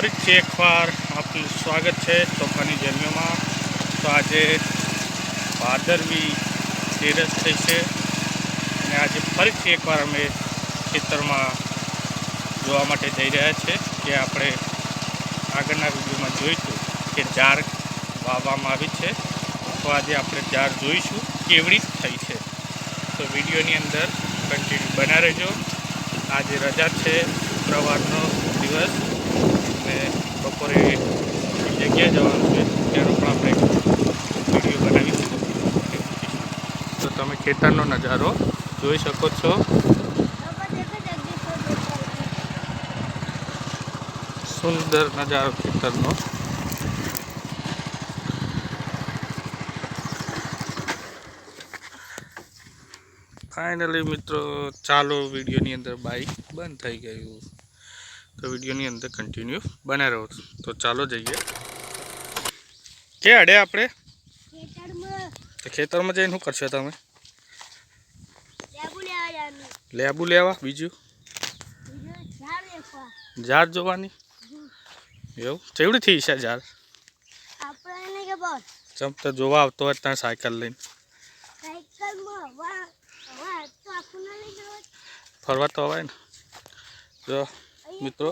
ફરીથી એકવાર. આપનું સ્વાગત છે તોફાની જર્નીઓમાં તો આજે ભાદરવી તેરસ થઈ છે. અને આજે ફરીથી એકવાર અમે ખેતરમાં જોવા માટે જઈ રહ્યા છે કે આપણે આગળના વિડીયોમાં જોઈશું કે જાર વાવવામાં આવી છે. તો આજે આપણે જાર જોઈશું કેવડી થઈ છે. તો વિડીયોની અંદર કન્ટિન્યુ બના રહેજો. આજે રજા છે. શુક્રવારનો દિવસ. અને બપોરે જગ્યાએ જવાનું છે ત્યાંનો પણ આપણે વીડિયો બનાવીશું તો તમે ખેતરનો નજારો જોઈ શકો છો. સુંદર નજારો ખેતરનો. ફાઇનલી મિત્રો, ચાલો વિડીયોની અંદર બાઇક બંધ થઈ ગયું. તો વિડીયોની અંદર કન્ટિન્યુ બને રહો તો ચાલો જઈએ. કે અડે આપણે? તો ખેતરમાં જઈને શું કરશો તમે? લેબુ લેવા બીજું? ઝાડ જોવાની? એવું? ચેવડી થઈ છે ઝાડ? ચમ તો જોવા આવતો હોય ત્યાં સાયકલ લઈને. ફરવા તો અવાય ને. જો. મિત્રો.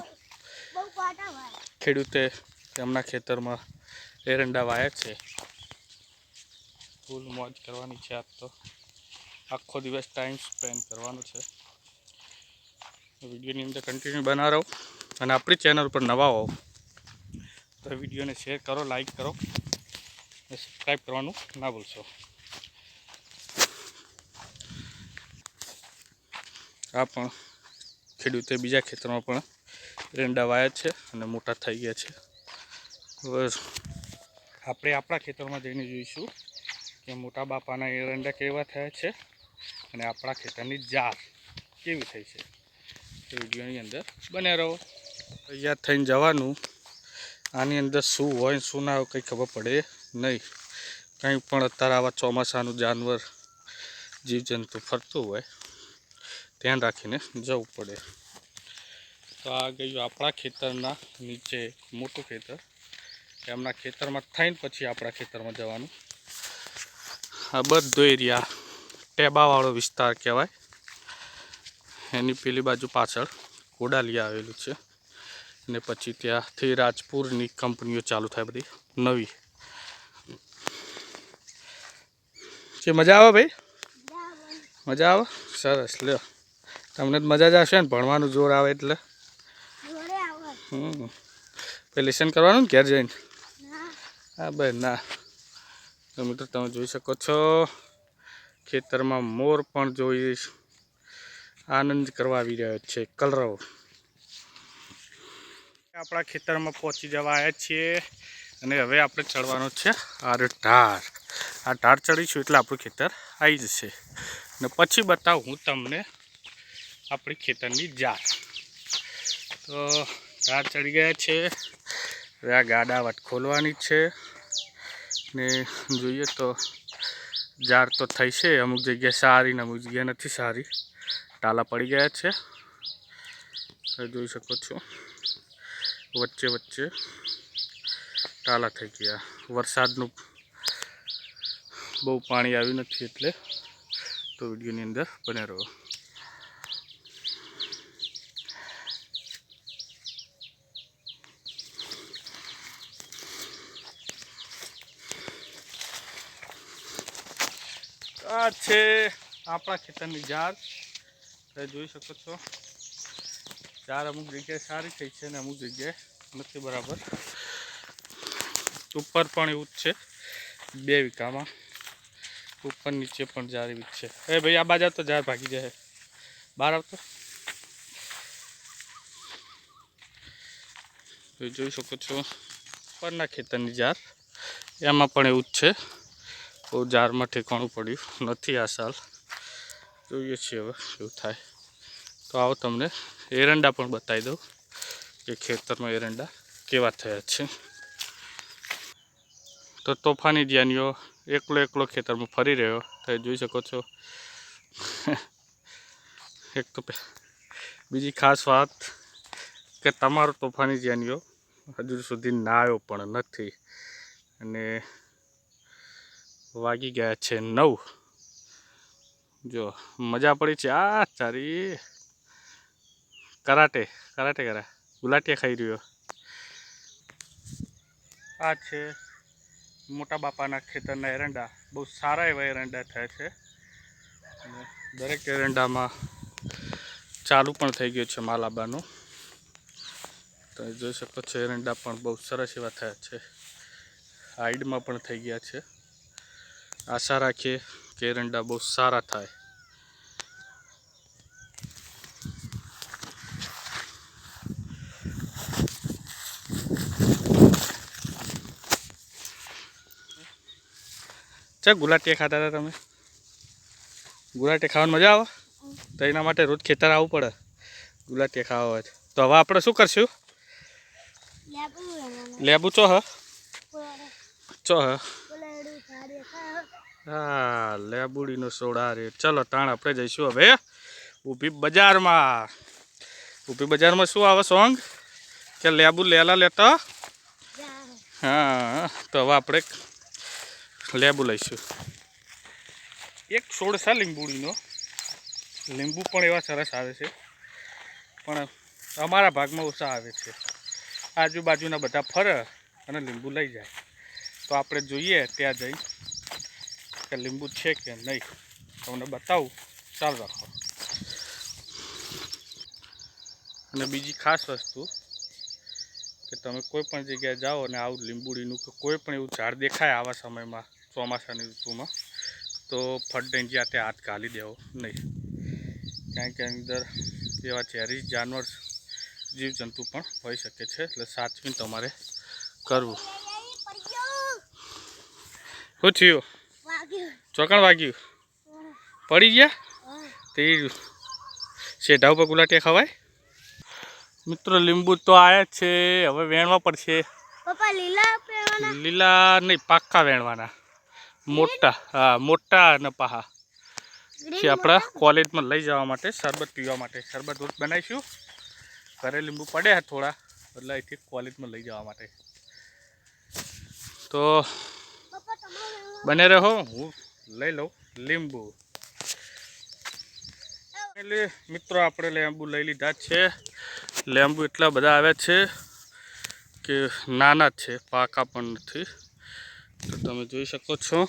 ખેડૂતે તેમના ખેતરમાં એરંડા વાયા છે. ફૂલ મોજ કરવાની છે આજ તો. આખો દિવસ ટાઈમ સ્પેન્ડ કરવાનો છે. વિડીયોની અંદર કન્ટિન્યુ બના રહો અને આપણી ચેનલ પર નવા હોવ તો વિડીયોને શેર કરો લાઈક કરો અને સબસ્ક્રાઈબ કરવાનું ના ભૂલશો. આ પણ ખેડૂતે બીજા ખેતરમાં પણ એરંડા વાયા છે અને મોટા થઈ ગયા છે. હવે આપણે આપણા ખેતરમાં જઈને જોઈશું કે મોટા બાપાના એરંડા કેવા થયા છે અને આપણા ખેતરની જાત કેવી થઈ છે. એ વિડીયોની અંદર બને રહો. તૈયાર થઈને જવાનું. આની અંદર શું હોય શું ના હોય કંઈ ખબર પડે નહીં. કંઈ પણ અત્યારે આવા ચોમાસાનું જાનવર જીવજંતુ ફરતું હોય, ધ્યાન રાખીને જવું પડે. તો આ ગયું આપણા ખેતરના નીચે મોટું ખેતર. એમના ખેતરમાં થઈને પછી આપણા ખેતરમાં જવાનું. આ બધો એરિયા ટેબાવાળો વિસ્તાર કહેવાય. એની પેલી બાજુ પાછળ કોડાલિયા આવેલું છે. ને પછી ત્યાંથી રાજપુરની કંપનીઓ ચાલુ થાય બધી નવી. જે મજા આવે ભાઈ? મજા આવે. સરસ. લ્યો. તમને જ મજા જ આવશે ને ભણવાનું જોર આવે એટલે. હમ. લેસન કરવાનું ને ઘેર જઈને? હા ભાઈ ના. તો મિત્રો તમે જોઈ શકો છો ખેતરમાં મોર પણ જોઈ આનંદ કરવા આવી રહ્યો છે કલરવ. આપણા ખેતરમાં પહોંચી જવા આવ્યા છીએ અને હવે આપણે ચડવાનું છે આર ઢાર. આ ઢાર ચડીશું એટલે આપણું ખેતર આવી જશે. અને પછી બતાવું હું તમને આપણી ખેતરની જાત. તો ઢાર ચડી ગયા છે. હવે આ ગાડા વટ ખોલવાની છે. ને જોઈએ તો જાર તો થઈ છે. અમુક જગ્યાએ સારી ને અમુક જગ્યાએ નથી સારી. ટાલા પડી ગયા છે. જોઈ શકો છો. વચ્ચે વચ્ચે ટાલા થઈ ગયા. વરસાદનું બહુ પાણી આવ્યું નથી એટલે તો વિડીયોની અંદર બને રહો. આ છે આપણા ખેતરની જાર તમે જોઈ શકો છો. ચાર અમુક જગ્યાએ સારી થઈ છે અને અમુક જગ્યાએ નથી બરાબર. ઉપર પણ એવું જ છે. બે વીઘામાં. ઉપર નીચે પણ જાર એવી જ છે. એ ભાઈ, આ બાજુ તો જાર ભાગી જાય. બહાર આવતો. જોઈ શકો છો. ઉપરના ખેતરની જાર એમાં પણ એવું જ છે. બહુ જારમાં ઠેકાણું પડ્યું. નથી આ સાલ. જોઈએ છીએ હવે શું થાય. તો આવો તમને એરંડા પણ બતાવી દઉં કે ખેતરમાં એરંડા કેવા થયા છે. તો તોફાની જ્ઞાનીઓ એકલો એકલો ખેતરમાં ફરી રહ્યો. તમે જોઈ શકો છો. એક તો બીજી ખાસ વાત કે તમારો તોફાની જ્ઞાનીઓ હજુ સુધી ના આવ્યો પણ નથી. અને વાગી ગયા છે નવ. જો, મજા પડી છે. આ તારી કરાટે કરાટે કરા. ગુલાટિયા ખાઈ રહ્યો. આ છે મોટા બાપાના ખેતરના એરંડા. બહુ સારા એવા એરંડા થયા છે. દરેક એરંડામાં ચાલુ પણ થઈ ગયું છે માલાબાનું. તમે જોઈ શકો છો, એરંડા પણ બહુ સરસ એવા થયા છે. હાઈડમાં પણ થઈ ગયા છે. આશા રાખીએ કે એરંડા બહુ સારા થાય. ચા ગુલાટિયા ખાતા હતા તમે? ગુલાટી ખાવાની મજા આવે? તો એના માટે રોજ ખેતર આવવું પડે ગુલાટીયા ખાવા હોય તો. તો હવે આપણે શું કરશું? લેબુ ચો હ? ચો હ? હા, લેબુડીનો સોડા રે. ચલો, તાણ આપણે જઈશું હવે. ઊભી બજારમાં. ઊભી બજારમાં શું આવે સોંગ? કે લેબુ લેલા લેતા? હા, તો હવે આપણે લેબુ લઈશું. એક છોડ છે લીંબુડીનો. લીંબુ પણ એવા સરસ આવે છે. પણ અમારા ભાગમાં ઓછા આવે છે. આજુબાજુના બધા ફરે અને લીંબુ લઈ જાય. તો આપણે જોઈએ, ત્યાં જઈ કે લીંબુ છે કે નહીં તમને બતાવું. ચાલ રાખો. અને બીજી ખાસ વસ્તુ કે તમે કોઈ પણ જગ્યાએ જાઓ અને આવું લીંબુડીનું કે કોઈ પણ એવું ઝાડ દેખાય આવા સમયમાં ચોમાસાની ઋતુમાં તો ફટ દઈને જ્યાં ત્યાં હાથ ઘાલી દેવો નહીં. કારણ કે અંદર એવા ઝેરી જાનવર જીવજંતુ પણ હોઈ શકે છે એટલે સાચવીને તમારે કરવું. શું થયું? ચોકણ વાગ્યું. પડી ગયા? તે શેઢા ઉપર ગુલાટિયા ખવાય? મિત્રો લીંબુ તો આયા જ છે. હવે વેણવા પડશે. પપ્પા લીલા નહીં પાક્કા વેણવાના. મોટા હા મોટા અને પાહા. છે આપણા કોલેજમાં લઈ જવા માટે શરબત પીવા માટે. શરબત રોજ બનાવીશું. ઘરે લીંબુ પડે છે થોડા એટલે અહીંથી કોલેજમાં લઈ જવા માટે. તો પપ્પા તમારે બને રહો. હું લઈ લઉં લીંબુ. એટલે મિત્રો, આપણે લેંબુ લઈ લીધા છે. લેંબુ એટલા બધા આવ્યા છે કે નાના છે, પાકા પણ નથી. તો તમે જોઈ શકો છો,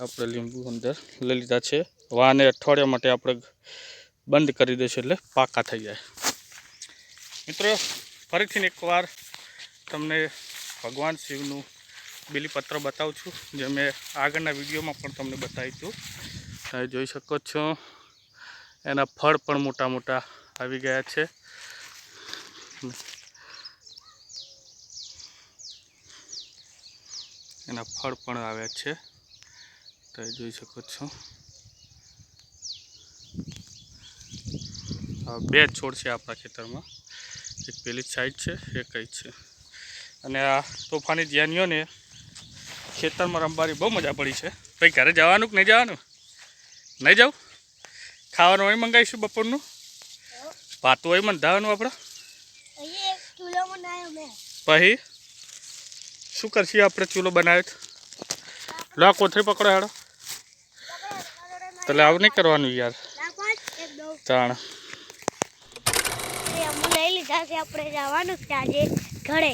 આપણે લીંબુ અંદર લઈ લીધા છે. વાને અઠવાડિયા માટે આપણે બંધ કરી દઈશું એટલે પાકા થઈ જાય. મિત્રો, ફરીથી એકવાર તમને ભગવાન શિવનું બીલીપત્ર બતાવું છું, જે મેં આગળના વિડીયોમાં પણ તમને બતાવ્યું છું. તમે જોઈ શકો છો, એના ફળ પણ મોટા મોટા આવી ગયા છે. એના ફળ પણ આવ્યા છે. તમે જોઈ શકો છો. બે છોડ છે આપણા ખેતરમાં, એક પેલી સાઈડ છે, એક કઈ છે. અને આ તોફાની જ્ઞાનીઓને ખેતરમાં રમવાની બહુ મજા પડી છે. ભાઈ ઘરે જવાનું કે નહીં જવાનું? નહીં જાઉં ખાવાનું અહીં મંગાવીશું બપોરનું? ભાતું અહીં ધાવાનું આપણે? પછી? શું કરશું આપણે ચૂલો બનાવ્યો લો કોથળી પકડો હેડો. એટલે આવું નહીં કરવાનું યાર. તાણ. લઈ લીધા છે આપણે જવાનું છે આજે ઘરે.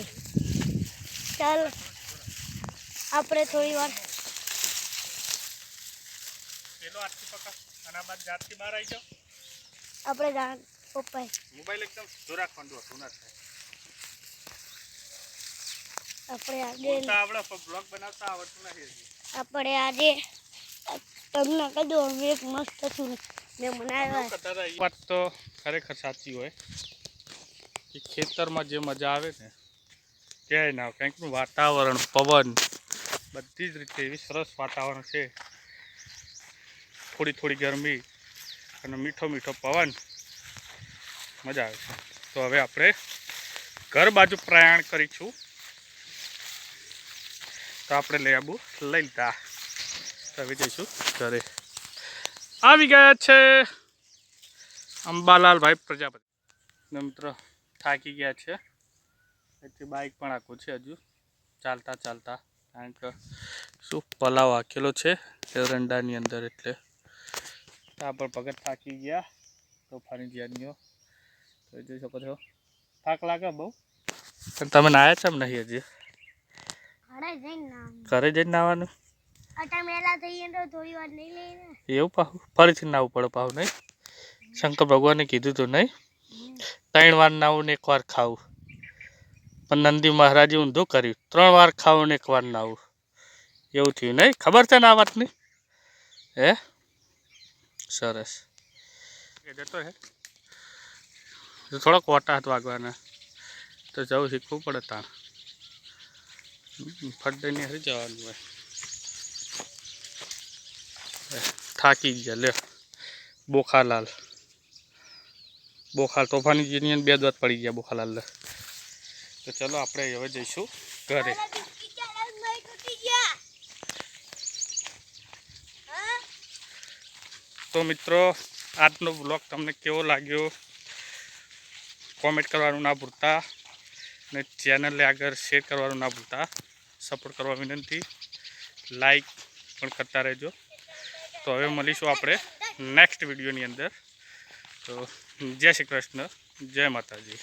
ચાલ. આપણે થોડી વાર આપણે જાણ પપ્પાએ. મોબાઈલ એકદમ જોરા ખંડો હતું ના થાય આપણે આજે આપણે બ્લોગ બનાવતા આવડતું નથી આપણે આજે તમને કીધું અમે એક મસ્ત છું. મેં બનાવ્યા. વાત તો ખરેખર સાચી હોય કે ખેતરમાં જે મજા આવે ને ક્યાંય ના. કંઈકનું વાતાવરણ પવન બધી જ રીતે એવી સરસ વાતાવરણ છે. થોડી થોડી ગરમી અને મીઠો મીઠો પવન. મજા આવે છે. તો હવે આપણે ઘર બાજુ પ્રયાણ કરીશું. તો આપણે લેબુ લઈ લીધા. તો જઈશું ઘરે. આવી ગયા છે અંબાલાલભાઈ પ્રજાપતિ. મિત્રો, થાકી ગયા છે. એટલે બાઇક પણ આખું છે હજુ. ચાલતા ચાલતા. કારણ કે શું પલાવ આખેલો છે એરંડાની અંદર એટલે. ત્યાં પર ભગત થાકી ગયા. તોફાની જ્યાનીઓ તો જોઈ શકો છો. થાક લાગે બહુ. પણ તમે નાયા છે એમ નહીં હજી? ઘરે જઈને નાવાનું? એવું પાહું? ફરીથી નાવું પડે પાહું નહીં? શંકર ભગવાને કીધું હતું નહીં? ત્રણ વાર નાવું ને એક વાર ખાવું. પણ નંદી મહારાજે ઊંધું કર્યું. ત્રણ વાર ખાવું ને એક વાર નાવું એવું થયું નહીં? ખબર છે ને આ વાતની? હે? સરસ. જતો હે થોડોક વોટા વાગવાના. તો જવું શીખવું પડે તાણ. ફટ હરી જવાનું હોય. થાકી ગયા. લે બોખાલાલ. બોખાલ તોફાની જીની બે દોત પડી ગયા બોખાલાલ તો ચલો આપણે હવે જઈશું ઘરે. તો મિત્રો આજનો બ્લોગ તમને કેવો લાગ્યો? કોમેન્ટ કરવાનું ના ભૂલતા અને ચેનલને આગળ શેર કરવાનું ના ભૂલતા. સપોર્ટ કરવા વિનંતી. લાઈક પણ કરતા રહેજો. તો હવે મળીશું આપણે નેક્સ્ટ વિડીયોની અંદર. તો જય શ્રી કૃષ્ણ. જય માતાજી.